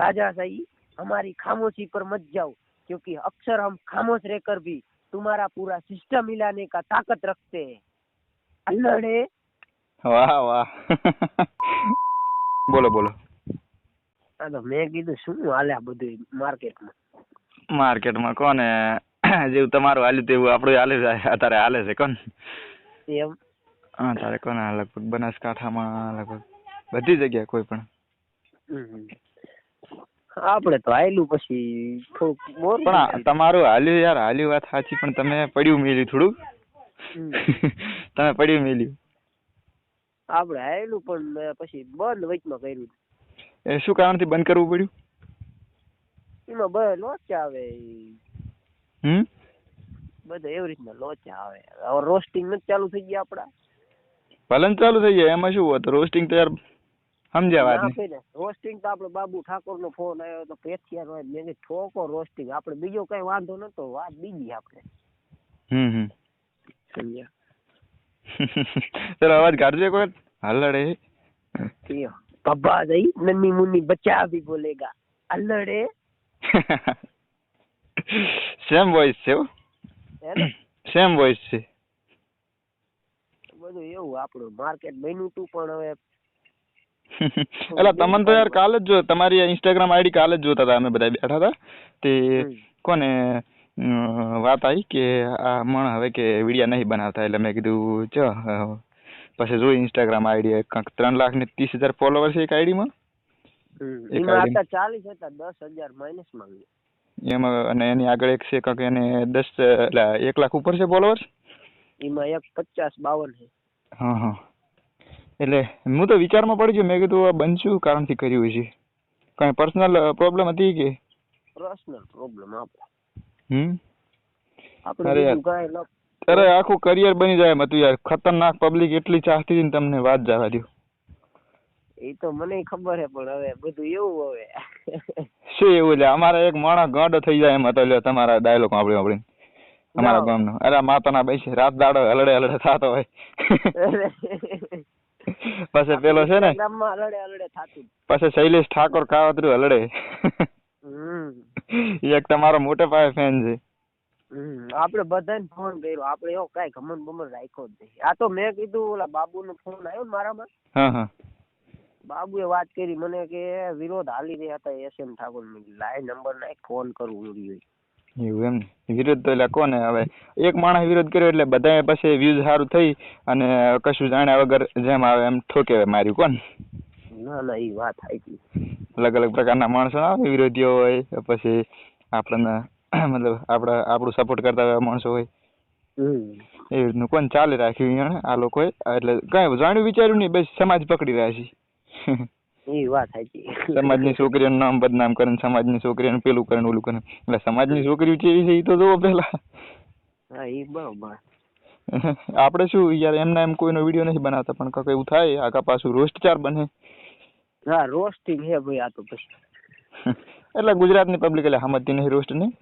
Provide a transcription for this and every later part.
राजा सही हमारी खामोशी पर मत जाओ क्योंकि अक्सर हम खामोश रहकर भी तुम्हारा पूरा सिस्टम हिलाने का ताकत रखते हैं अल्लड़े વાહ વાહ બોલો બોલો આ તો મેં કીધું શું હાલે આ બધું માર્કેટમાં માર્કેટમાં કોને જેવું તમારું હાલ્યું તેવું આપણું હાલે છે અત્યારે હાલે છે કોણ એમ હા તારે કોને લગભગ બનાસકાંઠામાં લગભગ બધી જગ્યાએ કોઈ પણ હમ. આપણે તો હાલ્યું પછી થોડુંક બોર પણ તમારું હાલ્યું યાર હાલ્યું વાત સાચી પણ તમે પડ્યું મેલ્યું થોડુંક. તમે પડ્યું મેલ્યું. આપણે હાલ્યું પણ પછી બંધ વચમાં કર્યું. એ શું કારણથી બંધ કરવું પડ્યું? એમાં બધા લોચા આવે. હમ? બધા એવી રીતના લોચા આવે. હવે રોસ્ટિંગ નથી ચાલુ થઈ ગયા આપડા ભલે ચાલુ થઈ જાય એમાં શું હોતું? રોસ્ટિંગ તો યાર સમજ્યા વાત રોસ્ટિંગ તો આપણે બાબુ ઠાકોર નો ફોન આવ્યો તો પેથિયા નો મેં કીધું ઠોકો રોસ્ટિંગ. આપણે બીજો કઈ વાંધો નતો વાત બીજી આપણે. હમ હમ. સમજ્યા? ચલો અવાજ કાઢજો કોઈ હલડે. પપ્પા દઈ નન્ની મુન્ની બચ્ચા ભી બોલેગા. હલડે. સેમ વોઇસ છે સેમ વોઇસ છે. બધું એવું આપણું માર્કેટ બન્યું તું પણ હવે એટલે તમને તો યાર કાલે જ જો તમારી ઇન્સ્ટાગ્રામ આઈડી કાલે જ જોતા હતા અમે બધા બેઠા હતા. તે કોને વાત આવી કે આ મણ હવે કે વિડિયા નહીં બનાવતા એટલે મેં કીધું ચ પછી જોઈ ઇન્સ્ટાગ્રામ આઈડી કંઈક ત્રણ લાખ ને ત્રીસ હજાર ફોલોવર છે એક આઈડીમાં એમાં ચાલીસ હતા દસ હજાર માઇનસમાં એમાં અને એની આગળ એક છે કાંક એને દસ એટલે એક લાખ ઉપર છે ફોલોવર્સ એમાં એક પચાસ બાવન છે. હા હા. એટલે હું તો વિચારમાં પડી ગયો મેં કીધું આ બનશું કારણથી કર્યું છે કાંઈ પર્સનલ પ્રોબ્લેમ હતી કે? પર્સનલ પ્રોબ્લેમ આપણે હમ? આપણે અરે આખું કરિયર બની જાય એમ યાર. ખતરનાક પબ્લિક એટલી ચાહતી હતી ને તમને વાત જવા દો એ તો મને ખબર હે પણ હવે બધું એવું હવે. શું એવું એટલે અમારે એક માણસ ગાંડો થઈ જાય એમ હતો લ્યો તમારા ડાયલોગ આપણે આપણે અમારા ગામનો. અરે માતાના બેસી. રાત દાડો હલડે હલડે થતો હોય. પછી પેલો છે ને? પછી શૈલેષ ઠાકોર કાવતરું હલડે. એક તમારો મોટે પાયે ફેન છે. આપણે બધાને ફોન કર્યો. આપણે એવો કઈ ઘમન બમન રાખ્યો જ નહીં. આ તો મેં કીધું ઓલા બાબુ નો ફોન આવ્યો ને મારામાં. હા હા. બાબુએ વાત કરી. મને કે વિરોધ હાલી રહ્યા હતા એસ એમ ઠાકોર. લાય નંબર નાખ ફોન કરું. હું રહ્યો એવું એમ. વિરોધ તો એટલે કોને? હવે એક માણસ વિરોધ કર્યો એટલે બધાએ પછી વ્યૂઝ સારું થઈ અને કશું જાણ્યા વગર જેમ આવે એમ ઠોકે માર્યું. કોણ? ના ના એ વાત સાચી. અલગ અલગ પ્રકારના માણસો આવે વિરોધીઓ હોય પછી આપણને મતલબ આપણા આપણું સપોર્ટ કરતા હોય માણસો હોય. એ રીતનું કોણ ચાલે રાખ્યું આ લોકોએ. એટલે કઈ જાણ્યું વિચાર્યું નહીં બસ સમાજ પકડી રહ્યા છે. એ વાત સાચી. સમાજની છોકરીઓનું નામ બદનામ કરે સમાજની છોકરીઓને પેલું કરે ઓલું કરે એટલે સમાજની છોકરીઓ કેવી છે એ તો જોવો પેલા હા એ બરોબર. આપણે શું યાર એમના એમ કોઈનો વીડિયો નથી બનાવતા પણ કાંઈક એવું થાય આગા પાછું રોસ્ટ ચાર બને. હા રોસ્ટિંગ હે ભાઈ આ તો પછી. એટલે ગુજરાતની પબ્લિક એટલે સમજતી નહીં રોસ્ટ નહીં?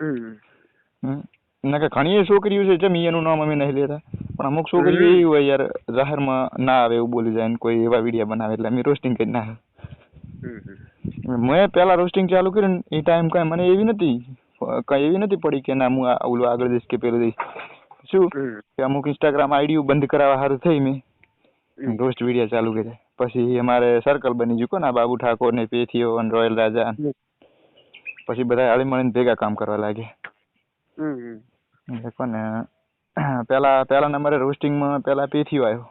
હમ. ના કે ઘણી એ છોકરીઓ છે જેમ એનું નામ અમે નહીં લેતા. પણ અમુક છોકરીઓ એવી હોય યાર જાહેરમાં ના આવે એવું બોલી જાય ને કોઈ એવા વીડિયો બનાવે એટલે અમે રોસ્ટિંગ કરી ના મેં પહેલા રોસ્ટિંગ ચાલુ કર્યું ને એ ટાઈમ કાંઈ મને એવી નથી કાંઈ એવી નથી પડી કે ના હું ઓલું આગળ જઈશ કે પેલું જઈશ. શું? કે અમુક ઇન્સ્ટાગ્રામ આઈડીઓ બંધ કરાવવા સારું થઈ મેં. રોસ્ટ વીડિયો ચાલુ કર્યા. પછી અમારે સર્કલ બની ગયું ને બાબુ ઠાકોર ને પેથીઓ અને રોયલ રાજા. પછી બધા હળી મળીને ભેગા કામ કરવા લાગ્યા. કોને પેલા પેલા નંબરે રોસ્ટિંગમાં પેલા પેથીઓ આવ્યો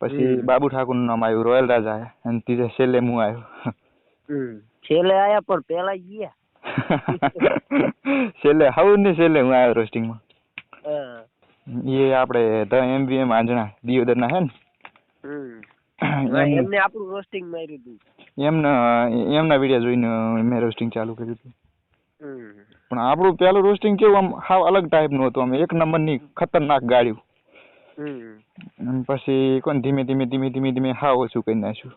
પછી બાબુ ઠાકોરનું નામ આવ્યું રોયલ રાજા આવ્યા અને ત્રીજે છેલ્લે હું આવ્યો છેલ્લે આયા પણ પેલા ગયા? છેલ્લે હવું ને છેલ્લે હું આવ્યો રોસ્ટિંગમાં. એ આપણે ધ એમવીએમ આંજણા દિયોદરના હે ને? એમ- એમને આપણું રોસ્ટિંગ માર્યું હતું એમના એમના વીડિયો જોઈને મેં રોસ્ટિંગ ચાલુ કર્યું હતું પણ આપણું પેલું રોસ્ટિંગ કેવું આમ હાવ અલગ ટાઈપનું હતું અમે એક નંબરની ખતરનાક ગાળ્યું. પછી કોણ ધીમે ધીમે ધીમે ધીમે ધીમે હાવ ઓછું કરી નાખ્યું.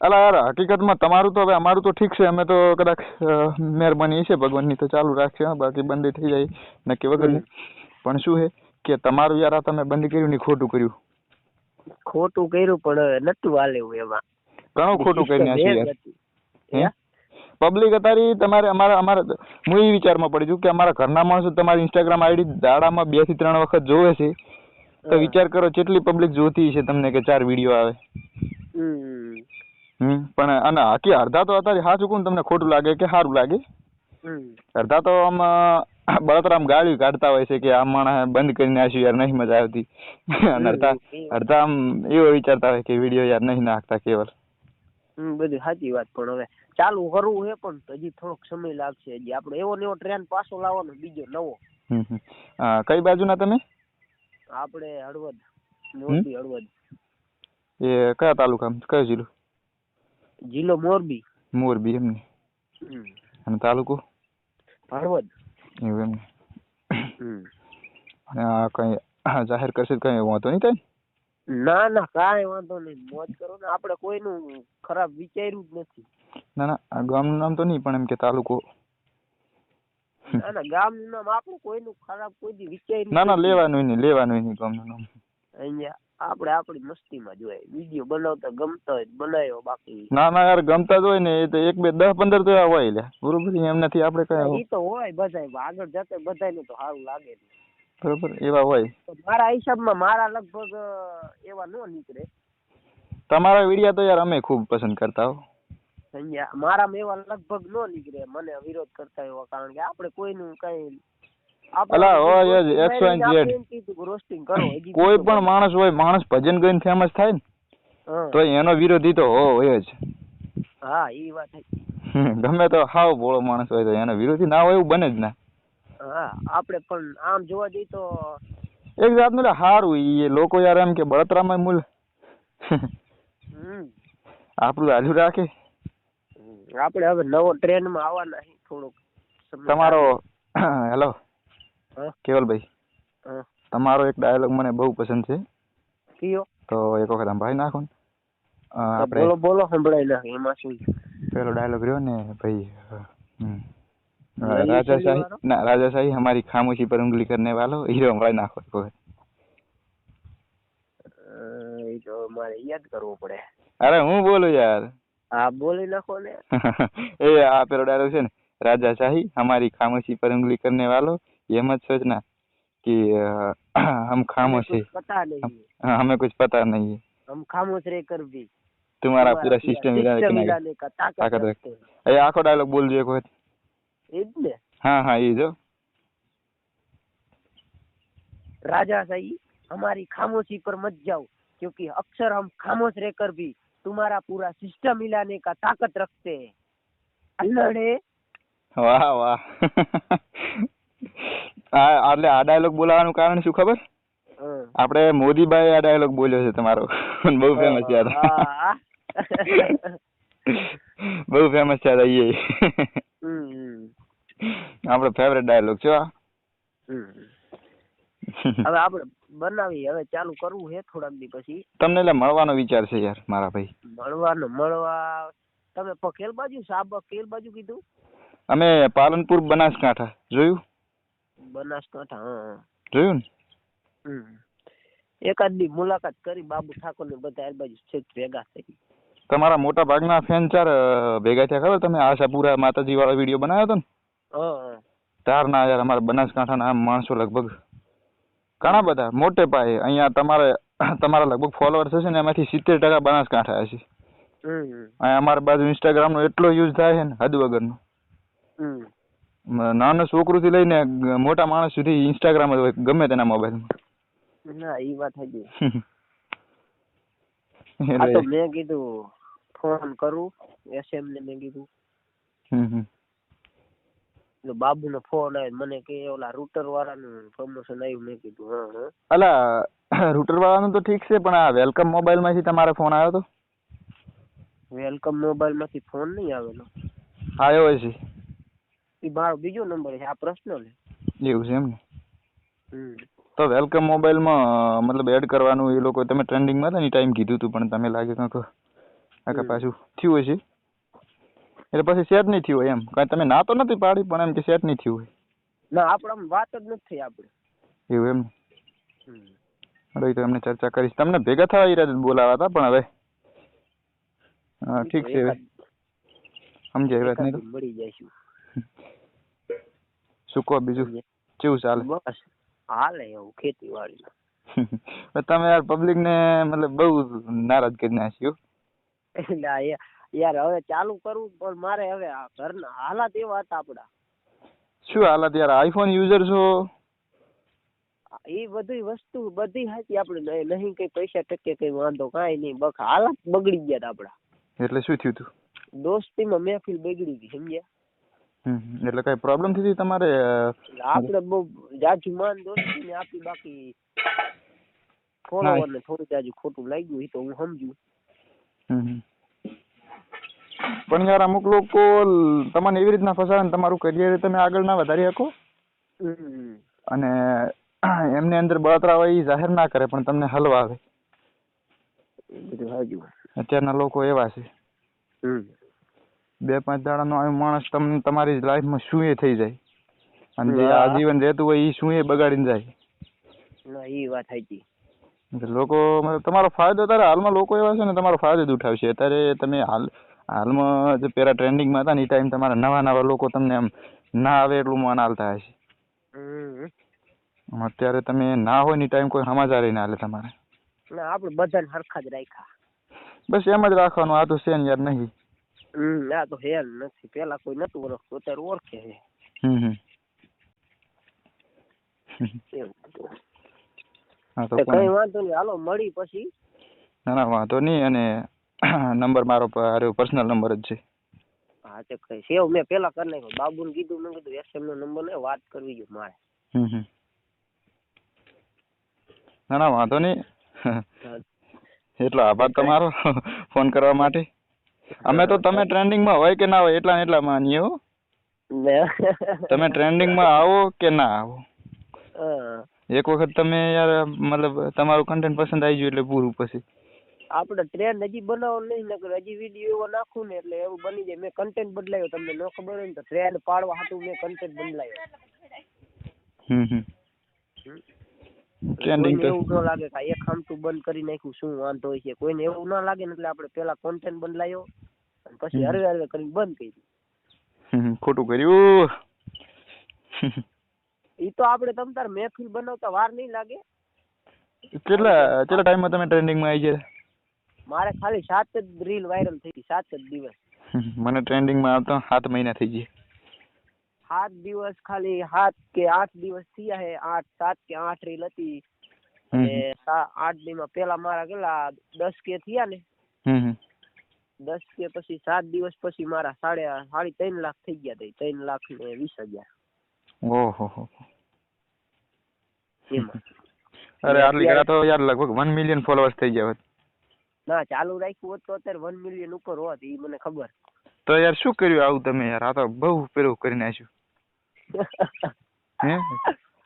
અલા યાર હકીકતમાં તમારું તો હવે અમારું તો ઠીક છે અમે તો કદાચ મહેરબાની છે ભગવાનની તો ચાલુ રાખશે હા, બાકી બંધ થઈ જાય નક્કી વગર પણ શું છે કે તમારું યાર આ તમે બંધ કર્યું ને ખોટું કર્યું? ખોટું કર્યું પણ નતું હાલે એમાં. ઘણું ખોટું કરી નાખ્યું યાર. હે? પબ્લિક અત્યારે તમારે અમારા અમારા હું એ વિચારમાં પડી છું કે અમારા ઘરના માણસો તમારી ઇન્સ્ટાગ્રામ આઈડી દાડામાં બેથી ત્રણ વખત જોવે છે. તો વિચાર કરો કેટલી પબ્લિક જોતી છે તમને કે ચાર વીડિયો આવે. હમ. પણ અને હાકી અડધા તો અત્યારે સાચું કહું તમને ખોટું લાગે કે સારું લાગે? અડધા તો આમ બળતરામ ગાળી કાઢતા હોય છે કે આ માણસ બંધ કરી નાખ્યું યાર નહીં મજા આવતી. અને અડધા અડધા આમ એવો વિચારતા હોય કે વીડિયો યાર નહીં નાખતા કેવલ. બધી સાચી વાત પણ હવે. ચાલુ કરવું છે પણ હજી થોડોક સમય લાગશે હજી. આપણે એવો ને એવો ટ્રેન પાછો લાવવાનો બીજો નવો. કઈ બાજુના તમે? આપણે હળવદ મોરબી હળવદ. એ કયા તાલુકા કયો જિલ્લો? જિલ્લો મોરબી. મોરબી હમ. અને તાલુકો? હળવદ. એવું હમ. અને આ કઈ જાહેર કરશે કઈ વાંધો નહીં થાય ના ના કાંઈ વાંધો નહીં. મોજ કરો ને. આપણે કોઈનું ખરાબ વિચાર્યું જ નથી. ના ના ગામનું નામ તો નહીં પણ એમ કે તાલુકો. ના ના ગામનું નામ આપણું કોઈનું ખરાબ કોઈ દી વિચાર ના ના લેવાનું નહીં લેવાનું નહીં ગામનું નામ. અહીંયા આપણે આપણી મસ્તીમાં જોઈએ વીડિયો બનાવતા ગમતા હોય બનાવ્યો બાકી. ના ના યાર ગમતા જ હોય ને એ તો એક બે દસ પંદર તો હોય લે બરોબર એમ નથી આપણે કઈ એ તો હોય બધાય આગળ જતા બધાને તો સારું લાગે. બરોબર એવા હોય. મારા હિસાબમાં મારા લગભગ એવા નો નીકળે. તમારા વિડીયા તો યાર અમે ખૂબ પસંદ કરતા હો. અહીંયા મારામાં એવા લગભગ નો નીકળે મને વિરોધ કરતા એવા કારણ કે આપણે કોઈનું કઈ હજી કોઈ પણ માણસ હોય માણસ ભજન કરીને ફેમસ થાય ને તો એનો વિરોધી તો હોય જ. હા ઈ વાત ગમે તો હાવ ભોળો માણસ હોય તો એનો વિરોધી ના હોય એવું બને જ ના. હા આપણે પણ આમ જોવા જઈએ તો એક જાતનું લે હારું એ લોકો યાર એમ કે બળતરામાં મૂલ. આપણું હાલ્યું રાખે. આપણે હવે નવો ટ્રેન્ડમાં આવવાના છે થોડુંક તમારો હેલો. કેવલભાઈ? તમારો એક ડાયલોગ મને બહુ પસંદ છે. કયો? તો એક વખત સંભળાવી નાખો ને. આપણે બોલો બોલો સંભળાય નાખે એમાં શું પેલો ડાયલોગ રહ્યો ને ભાઈ રાજાશાહી? ના રાજાશાહી હમારી ખામોશી પર ઉંગલી કરને વાલો હીરો સંભળાવી નાખો એક વખત. મારે યાદ કરવો પડે. અરે હું બોલું યાર? હા બોલી નાખો ને એ આ પેલો ડાયલોગ છે ને राजाशाही हमारी खामोशी पर उंगली करने वालों ये मत सोचना कि अ, हम खामोश हमें है कुछ पता नहीं है हाँ, हमें कुछ पता नहीं है हम खामोश रहकर भी तुम्हारा तुम्हारा पूरा सिस्टम हिलाने system के हिलाने का ताकत ताकत रखते हैं એ આખો ડાયલોગ બોલજો એક વખત એ જ ને હા હા એ જો राजा सही हमारी खामोशी पर मत जाओ क्योंकि अक्सर हम खामोश रहकर भी तुम्हारा पूरा सिस्टम हिलाने का ताकत रखते हैं અલ્લડે વાહ વાહ આ એટલે આ ડાયલોગ બોલાવાનું કારણ શું ખબર હં. આપણે મોદીભાઈ આ ડાયલોગ બોલ્યો છે તમારો બહુ ફેમસ છે આ તો. હા. બહુ ફેમસ છે આ તો એ હમ, હમ. આપણો ફેવરેટ ડાયલોગ છે આ હમ. હવે આપણે બનાવી હવે ચાલુ કરવું છે થોડાક દી પછી. તમને એટલે મળવાનો વિચાર છે યાર મારા ભાઈ. મળવાનો મળવા તમે પકેલ બાજુ સાબ કેલ બાજુ કીધું? અમે પાલનપુર બનાસકાંઠા જોયું? બનાસકાંઠા હા જોયું ને. એકાદ દી મુલાકાત કરી બાબુ ઠાકોર ને બધા એ બાજુ છેક ભેગા થઈ. તમારા મોટા ભાગના ફેન ચાર ભેગા થયા ખબર? તમે આશાપુરા માતાજી વાળો વીડિયો બનાવ્યો હતો ને? હા તારના યાર અમારા બનાસકાંઠાના આમ માણસો લગભગ ઘણા બધા મોટે પાયે. અહીંયા તમારે તમારા લગભગ ફોલોઅર્સ હશે ને એમાંથી સિત્તેર ટકા બનાસકાંઠા હશે. અહીંયા અમારી બાજુ ઇન્સ્ટાગ્રામનો એટલો યુઝ થાય છે ને હદ વગરનો. નાનો છોકરુંથી લઈને મોટા માણસ સુધી ઇન્સ્ટાગ્રામ જ હોય ગમે તેના મોબાઈલમાં ના એ વાત હજી આ તો મેં કીધું ફોન કરું એસએમ ને મેં કીધું. હમ હમ. એટલે બાબુ નો ફોન આવ્યો મને કે ઓલા રૂટર વાળાનું પ્રમોશન આવ્યું મેં કીધું હા હા. અલા રૂટર વાળાનું તો ઠીક છે પણ આ વેલકમ મોબાઈલમાંથી તમારે ફોન આવ્યો તો? વેલકમ મોબાઈલમાંથી ફોન નહીં આવેલો. આવ્યો છે. એ મારો બીજો નંબર છે આ પર્સનલ એવું છે એમ ને. તો વેલકમ મોબાઈલમાં મતલબ એડ કરવાનું એ લોકો તમે ટ્રેન્ડિંગમાં હતા ને ટાઈમ કીધું હતું પણ તમે લાગે કંઈક આખા પાછું થયું હશે એટલે પછી સેટ નહીં થયું હોય એમ. કાંઈ તમે ના તો નથી પાડી પણ એમ કે સેટ નહીં થયું હોય. ના આપણે આમ વાત જ નથી થઈ આપણે એવું એમ રહી તો એમને ચર્ચા કરીશ. તમને ભેગા થવા ઈરાદે બોલાવા હતા પણ હવે. હા ઠીક છે હવે. સમજાય વાત નહીં મળી જઈશું. શું કહો બીજું? કેવું ચાલે? બસ હાલે એવું ખેતીવાડી તમે યાર પબ્લિક ને મતલબ બહુ નારાજ કરી નાખ્યું એટલે યાર હવે ચાલુ કરવું પણ મારે હવે આ ઘરના હાલાત એવા હતા આપડા. શું હાલત યાર? આઈફોન યુઝર છો? એ બધી વસ્તુ બધી હતી આપણે નહીં- નહીં કઈ પૈસા ટકે કઈ વાંધો કાંઈ નહીં બક હાલત બગડી ગયા તા આપડા. એટલે શું થયું તું? દોસ્તીમાં મહેફિલ બગડી ગઈ સમજ્યા? હમ, એટલે કઈ પ્રોબ્લેમ થઈ હતી તમારે અ, એટલે આપણે બહુ જાજુ માન દોસ્તી ને આપી બાકી ફોલોવર ને થોડું જાજુ ખોટું લાગ્યું એ તો હું સમજુ. હમ, હમ. પણ યાર અમુક લોકો તમને એવી રીતના ફસાવે ને તમારું કરિયર તમે આગળ ના વધારી શકો. અને એમને અંદર બળતરા હોય એ જાહેર ના કરે પણ તમને હલવા આવે. અત્યારના લોકો એવા છે. બે પાંચ દાડાનો આવ્યો માણસ તમને તમારી લાઈફમાં શું એ થઈ જાય. અને જે. આજીવન રહેતું હોય એ શું એ બગાડીને જાય. એ વાત સાચી. લોકો તમારો ફાયદો અત્યારે હાલમાં લોકો એવા છે ને તમારો ફાયદો જ ઉઠાવશે અત્યારે તમે હાલ હાલમાં જે પેલા ટ્રેન્ડિંગમાં હતા ને એ ટાઈમ તમારા નવા નવા લોકો તમને આમ ના આવે એટલું માન હાલતા હશે અત્યારે તમે ના હોય ને ટાઈમ કોઈ સમાચાર ના હાલે તમારે. ના આપણે બધાને હરખા જ રાખ્યા. બસ એમ જ રાખવાનું આ તો છે ને યાર નહીં. હમ આ તો હે નથી. પેલા કોઈ નતું ઓળખતું અત્યારે ઓળખે છે. હમ? કઈ વાંધો નહીં. હાલો મળી પછી. ના ના વાંધો નહીં અને નંબર મારો પર્સનલ નંબર જ છે. હા તો કઈ સેવ મેં પેલા કરી નાખ્યો. બાબુને કીધું મેં કીધું એસએમ નો નંબર ને વાત કરવી છે મારે. ના ના વાંધો નહીં. એટલો આભાર તમારો ફોન કરવા માટે. અમે તો તમે ટ્રેન્ડિંગમાં હોય કે ના હોય એટલા એટલા માનીએ હો. તમે ટ્રેન્ડિંગમાં આવો કે ના આવો? એક વખત તમે યાર મતલબ તમારું કન્ટેન્ટ પસંદ આવી ગયું એટલે પૂરું પછી. આપણે ટ્રેન હજી બનાવો નહીં નકર હજી વીડિયો એવો નાખું ને એટલે એવું બની જાય. મેં કન્ટેન્ટ બદલાયો તમને ન ખબર હોય ને તો ટ્રેન પાડવા હાટું મેં કન્ટેન્ટ બદલાયો હમ હમ. ટ્રેન્ડિંગ તો એવું ન લાગે કે એક હામટું બંધ કરી નાખ્યું શું વાંધો હોય છે? કોઈને એવું ના લાગે ને એટલે આપણે પેલા કોન્ટેન્ટ બદલાયો અને પછી હરવે હરવે કરીને બંધ કરી હમ, ખોટું કર્યું. ઈ તો આપણે તમ તાર મહેફિલ બનાવતા વાર નહીં લાગે. કેટલા કેટલા ટાઈમમાં તમે ટ્રેન્ડિંગમાં આવી ગયા? મારે ખાલી સાત જ રીલ વાયરલ થઈ ગઈ સાત જ દિવસ. હમ, મને ટ્રેન્ડિંગમાં આવતા સાત મહિના થઈ ગયા. સાત દિવસ ખાલી સાત કે આઠ દિવસ થયા હે આઠ સાત કે આઠ રીલ હતી. હમ અને સા- આઠ દી માં પેલા મારા કેટલા દસ કે થયા ને? હમ હમ. દસ કે પછી સાત દિવસ પછી મારા સાડે સાડી ત્રણ લાખ થઈ ગયા તા ત્રણ લાખ ને વીસ હજાર. ઓહો હો એમાં. અરે આટલી કરા તો યાર લગભગ વન મિલિયન ફોલોઅર્સ થઈ ગયા હોત. ના ચાલુ રાખ્યું હોત તો અત્યારે વન મિલિયન ઉપર હોત એ મને ખબર. તો યાર શું કર્યું આવું તમે યાર? આ તો બહુ પેલું કરી નાખ્યું હે?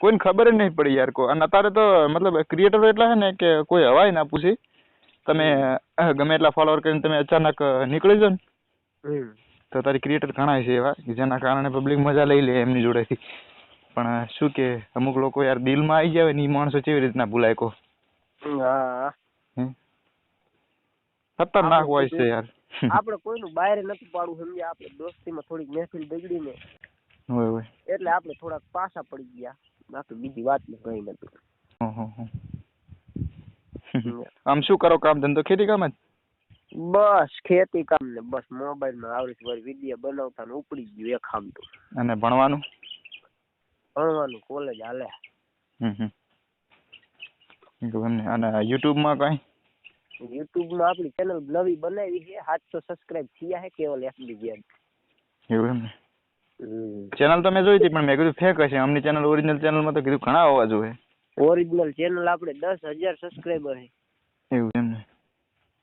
કોઈને ખબર જ નહીં પડી યાર કોઈ અને અત્યારે તો મતલબ ક્રિએટર એટલા છે ને કે કોઈ હવાય ના પૂછી. તમે ગમે એટલા ફોલોવર કરીને તમે અચાનક નીકળી જાઓ ને. તો તારી ક્રિએટર ઘણા છે એવા જેના કારણે પબ્લિક મજા લઈ લે એમની જોડેથી. પણ શું કે અમુક લોકો યાર દિલમાં આવી જાય ને એ માણસો કેવી રીતના ભૂલાય કો? હે. ખતરનાક હોય છે યાર. આપણે કોઈનું બહાર નથી પાડવું સમજ્યા? આપણે દોસ્તીમાં થોડીક મહેફિલ બગડી ને હોય હોય. એટલે આપણે થોડાક પાછા પડી ગયા. બાકી બીજી વાત ને કઈ નથી. આમ શું કરો કામ ધંધો ખેતી કામ જ? બસ ખેતી કામ ને બસ. મોબાઈલમાં આવડી વાર વીડિયો બનાવતા ને ઉપડી ગયું એક આમ તો અને ભણવાનું? ભણવાનું કોલેજ હાલે. હમ હમ. અને ને. અને યુટ્યુબમાં કઈ? યુટ્યુબમાં આપણી ચેનલ નવી બનાવી છે. સાતસો સબસ્ક્રાઇબ થયા છે કેવલ એફબી ગેમ એવું એમ ને ચેનલ તો મેં જોઈ હતી પણ મેં કીધું ફેક હશે. અમની ચેનલ ઓરિજિનલ ચેનલમાં તો કીધું ઘણા હોવા જોઈએ ઓરિજિનલ ચેનલ આપણે દસ હજાર સબસ્ક્રાઇબર છે. એવું એમ ને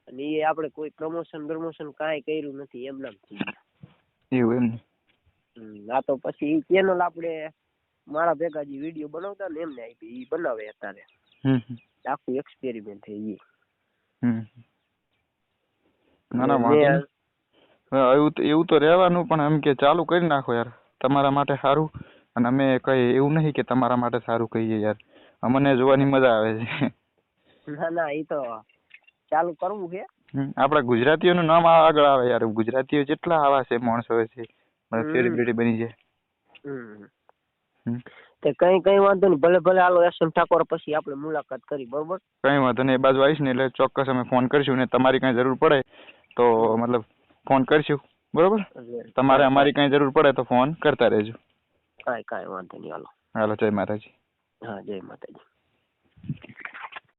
અને એ આપણે કોઈ પ્રમોશન પ્રમોશન કાંઈ કર્યું નથી એમ નામ થઈ એવું એમ ને આ તો પછી એ ચેનલ આપણે મારા ભેગા જે વીડિયો બનાવતા ને એમને આપી એ બનાવે અત્યારે. હમ. આખું એક્સપેરિમેન્ટ છે ઈ. હમ ના ના એવું તો એવું તો રહેવાનું પણ એમ કે ચાલુ કરી નાખો યાર. તમારા માટે સારું અને અમે કઈ એવું નહીં કે તમારા માટે સારું કહીએ યાર. અમને જોવાની મજા આવે છે. ના ના એ તો ચાલુ કરવું છે. આપણા ગુજરાતીઓનું નામ આગળ આવે યાર. ગુજરાતીઓ જેટલા આવા છે માણસો છે સેલિબ્રિટી બની. હમ. તે કઈ કઈ વાંધો નહીં ભલે ભલે હાલો એસ એમ ઠાકોર પછી આપણે મુલાકાત કરી બરોબર? કઈ વાંધો નહીં એ બાજુ આવીશ ને એટલે ચોક્કસ અમે ફોન કરીશું ને તમારી કઈ જરૂર પડે તો મતલબ ફોન કરીશું બરોબર? તમારે અમારી કઈ જરૂર પડે તો ફોન કરતા રહેજો. કાંઈ કાંઈ વાંધો નહીં હાલો. હાલો જય માતાજી. હા જય માતાજી.